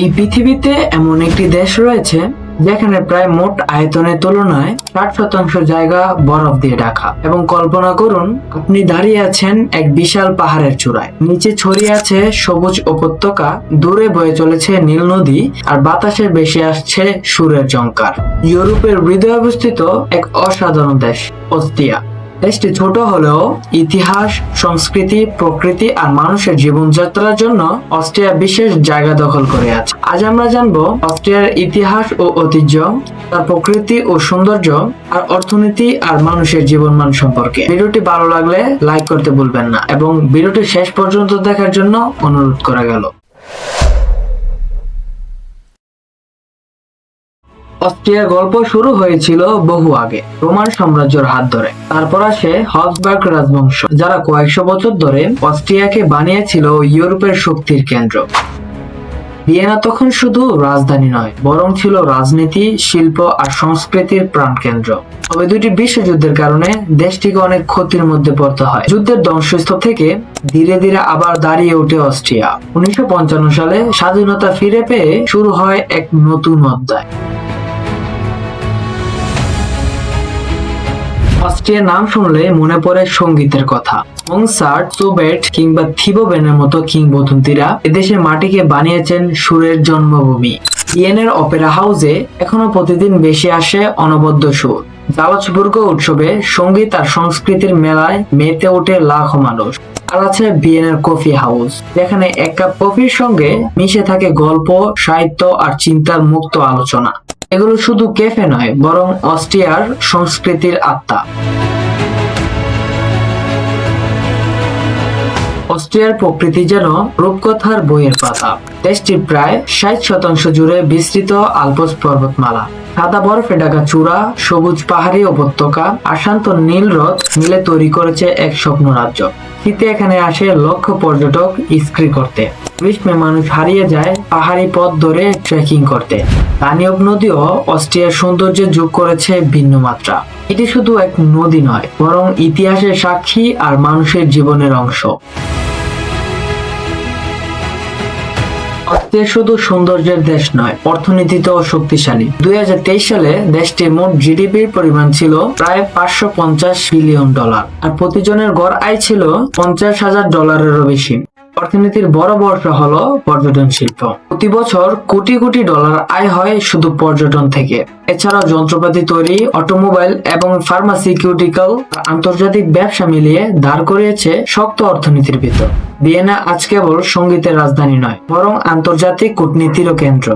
এই পৃথিবীতে এমন একটি দেশ রয়েছে, যেখানে প্রায় মোট আয়তনের তুলনায় ষাট শতাংশ জায়গা বরফ দিয়ে ঢাকা। এবং কল্পনা করুন, আপনি দাঁড়িয়ে আছেন এক বিশাল পাহাড়ের চূড়ায়। নিচে ছড়িয়ে আছে সবুজ উপত্যকা, দূরে বয়ে চলেছে নীল নদী, আর বাতাসে বেশি আসছে সুরের জঙ্কার ইউরোপের হৃদয়ে অবস্থিত এক অসাধারণ দেশ অস্ট্রিয়া দেশটি ছোট হলেও ইতিহাস, সংস্কৃতি, প্রকৃতি আর মানুষের জীবনযাত্রার জন্য অস্ট্রিয়া বিশেষ জায়গা দখল করে আছে। আজ আমরা জানব অস্ট্রিয়ার ইতিহাস ও ঐতিহ্য, তার প্রকৃতি ও সৌন্দর্য আর অর্থনীতি আর মানুষের জীবনমান সম্পর্কে। ভিডিওটি ভালো লাগলে লাইক করতে ভুলবেন না এবং ভিডিওটি শেষ পর্যন্ত দেখার জন্য অনুরোধ করা গেল। অস্ট্রিয়ার গল্প শুরু হয়েছিল বহু আগে, রোমান সাম্রাজ্যের হাত ধরে। তারপর আসে হবসবার্গ রাজবংশ, যারা কয়েকশো বছর ধরে অস্ট্রিয়াকে বানিয়েছিল ইউরোপের শক্তির কেন্দ্র। ভিয়েনা তখন শুধু রাজধানী নয়, বরং ছিল রাজনীতি, শিল্প আর সংস্কৃতির প্রাণকেন্দ্র। তবে দুটি বিশ্বযুদ্ধের কারণে দেশটিকে অনেক ক্ষতির মধ্যে পড়তে হয়। যুদ্ধের ধ্বংসস্তূপ থেকে ধীরে ধীরে আবার দাঁড়িয়ে ওঠে অস্ট্রিয়া। উনিশশো পঞ্চান্ন সালে স্বাধীনতা ফিরে পেয়ে শুরু হয় এক নতুন অধ্যায়। অস্ট্রিয়ার নাম শুনলে মনে পড়ে সঙ্গীতের কথা। মংসার্ট সোবেট কিংবা থিবোবেনের মতো কিংবদন্তিরা এদেশের মাটিকে বানিয়েছেন সুরের জন্মভূমি। ইয়েনের অপেরা হাউসে এখনও প্রতিদিন বেশি আসে অনবদ্য সুর। জালচবুর্গ উৎসবে সংগীত আর সংস্কৃতির মেলায় মেতে ওঠে লাখো মানুষ। আর আছে বিয়েনের কফি হাউস, যেখানে এক কাপ কফির সঙ্গে মিশে থাকে গল্প, সাহিত্য আর চিন্তার মুক্ত আলোচনা। এগুলো শুধু ক্যাফে নয়, বরং অস্ট্রিয়ার সংস্কৃতির আত্মা। অস্ট্রিয়ার প্রকৃতি যেন রূপকথার বইয়ের পাতা। দেশটি প্রায় ষাট শতাংশ জুড়ে বিস্তৃত আলপস পর্বতমালা। সাদা বরফে ঢাকা চূড়া, সবুজ পাহাড়ি উপত্যকা, আর শান্ত নীল হ্রদ মিলে তৈরি করেছে এক স্বপ্ন রাজ্য শীতে এখানে আসে লক্ষ পর্যটক স্ক্রি করতে। গ্রীষ্মে মানুষ হারিয়ে যায় পাহাড়ি পথ ধরে ট্রেকিং করতে। দানিয়ব নদীও অস্ট্রিয়ার সৌন্দর্যে যোগ করেছে ভিন্ন মাত্রা। এটি শুধু এক নদী নয়, বরং ইতিহাসের সাক্ষী আর মানুষের জীবনের অংশ। অস্ট্রিয়া শুধু সৌন্দর্যের দেশ নয়, অর্থনীতিতেও শক্তিশালী। দুই হাজার তেইশ সালে দেশটির মোট জিডিপির পরিমাণ ছিল প্রায় পাঁচশো পঞ্চাশ বিলিয়ন ডলার, আর প্রতিজনের গড় আয় ছিল পঞ্চাশ হাজার ডলারেরও বেশি। অর্থনীতির বড় বর্ষ হলো পর্যটন শিল্প। প্রতি বছর কোটি কোটি ডলার আয় হয় শুধু পর্যটন থেকে। এছাড়াও যন্ত্রপাতি তৈরি, অটোমোবাইল এবং ফার্মাসিউটিক্যাল আন্তর্জাতিক ব্যবসা মিলিয়ে দাঁড় করিয়েছে শক্ত অর্থনীতির ভিতর। ভিয়েনা আজ কেবল সঙ্গীতের রাজধানী নয়, বরং আন্তর্জাতিক কূটনীতিরও কেন্দ্র।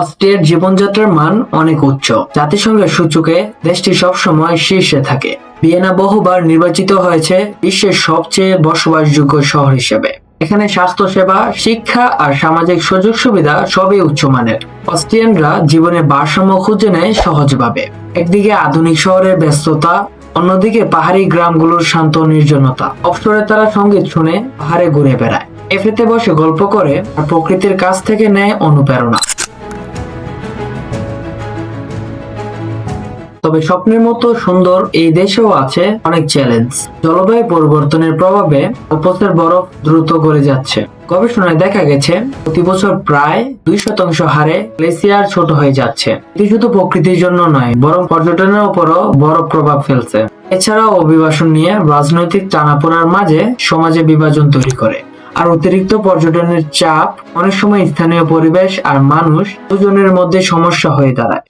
অস্ট্রিয়ার জীবনযাত্রার মান অনেক উচ্চ। জাতিসংঘের সূচকে দেশটি সবসময় শীর্ষে থাকে। ভিয়েনা বহুবার নির্বাচিত হয়েছে বিশ্বের সবচেয়ে বসবাসযোগ্য শহর হিসেবে। এখানে স্বাস্থ্যসেবা, শিক্ষা আর সামাজিক সুযোগ সুবিধা সবই উচ্চমানের। অস্ট্রিয়ানরা জীবনের ভারসাম্য খুঁজে নেয় সহজভাবে। একদিকে আধুনিক শহরের ব্যস্ততা, অন্যদিকে পাহাড়ি গ্রামগুলোর শান্ত নির্জনতা। অবসরে তারা সংগীত শুনে পাহাড়ে ঘুরে বেড়ায়। এফেতে বসে গল্প করে আর প্রকৃতির কাছ থেকে নেয় অনুপ্রেরণা। তবে স্বপ্নের মতো সুন্দর এই দেশেও আছে অনেক চ্যালেঞ্জ জলবায়ু পরিবর্তনের প্রভাবে উপসের বরফ দ্রুত গড়ে যাচ্ছে। গবেষণায় দেখা গেছে, প্রতি বছর প্রায় দুই শতাংশ হারে গ্লেসিয়ার ছোট হয়ে যাচ্ছে। এটি শুধু প্রকৃতির জন্য নয়, বরং পর্যটনের উপরও বড় প্রভাব ফেলছে। এছাড়াও অভিবাসন নিয়ে রাজনৈতিক টানাপোড়ার মাঝে সমাজে বিভাজন তৈরি করে। আর অতিরিক্ত পর্যটনের চাপ অনেক সময় স্থানীয় পরিবেশ আর মানুষ দুজনের মধ্যে সমস্যা হয়ে দাঁড়ায়।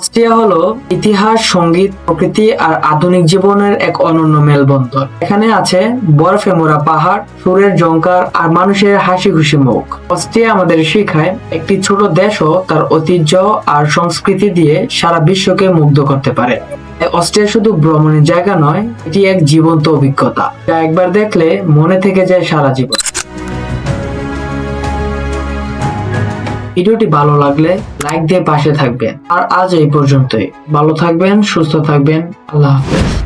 অস্ট্রিয়া হলো ইতিহাস, সংগীত, প্রকৃতি আর আধুনিক জীবনের এক অনন্য মেলবন্ধন। এখানে আছে বরফে মোড়া পাহাড়, সুরের জঙ্কার আর মানুষের হাসি খুশি মুখ। অস্ট্রিয়া আমাদের শেখায় একটি ছোট দেশও তার ঐতিহ্য আর সংস্কৃতি দিয়ে সারা বিশ্বকে মুগ্ধ করতে পারে। অস্ট্রিয়া শুধু ভ্রমণের জায়গা নয়, এটি এক জীবন্ত অভিজ্ঞতা। যা একবার দেখলে মনে থেকে যায় সারা জীবন। ভিডিওটি ভালো লাগলে লাইক দিয়ে পাশে থাকবেন। আর আজ এই পর্যন্তই। ভালো থাকবেন, সুস্থ থাকবেন। আল্লাহ হাফেজ।